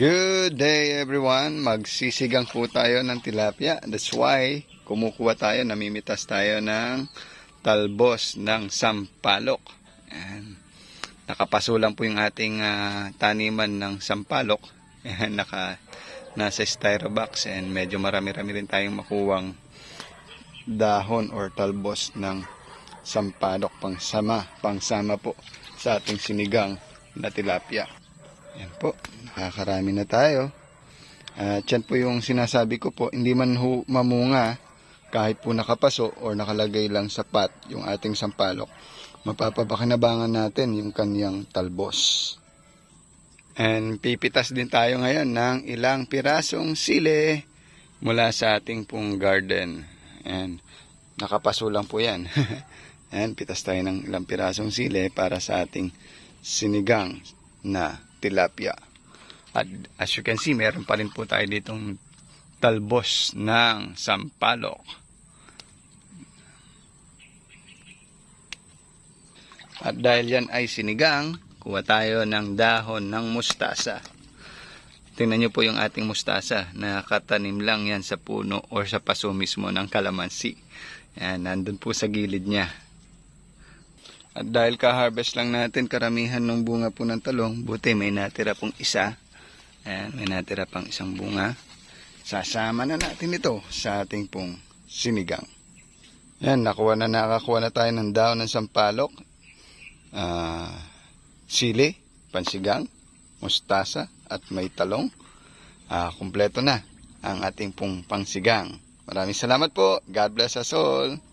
Good day everyone. Magsisigang po tayo ng tilapia. That's why kumukuha tayo, namimitas tayo ng talbos ng sampalok. Ayan. Nakapaso lang po yung ating ah, taniman ng sampalok. Ayan, naka nasa styrobox and medyo marami-rami rin tayong makuwang dahon or talbos ng sampalok pangsama, pangsama po sa ating sinigang na tilapia. Yan po, nakakarami na tayo. At yan po yung sinasabi ko po, hindi man ho mamunga kahit po nakapaso or nakalagay lang sa pat yung ating sampalok. Mapapapakinabangan natin yung kanyang talbos. And pipitas din tayo ngayon ng ilang pirasong sili mula sa ating pong garden. And nakapaso lang po yan. And pitas tayo ng ilang pirasong sili para sa ating sinigang na tilapia. At as you can see, meron pa rin po tayo ditong talbos ng sampalok. At dahil yan ay sinigang, kuha tayo ng dahon ng mustasa. Tingnan nyo po yung ating mustasa. Nakatanim lang yan sa puno or sa paso mismo ng kalamansi. Yan, nandun po sa gilid niya. At dahil ka-harvest lang natin karamihan ng bunga po ng talong, buti may natira pong isa. Ayan, may natira pang isang bunga. Sasama na natin ito sa ating pong sinigang. Yan, nakuha na nakakuha na tayo ng daon ng sampalok, ah, sili, pansigang, mustasa, at may talong. Ah, kumpleto na ang ating pong pangsigang. Maraming salamat po. God bless us all.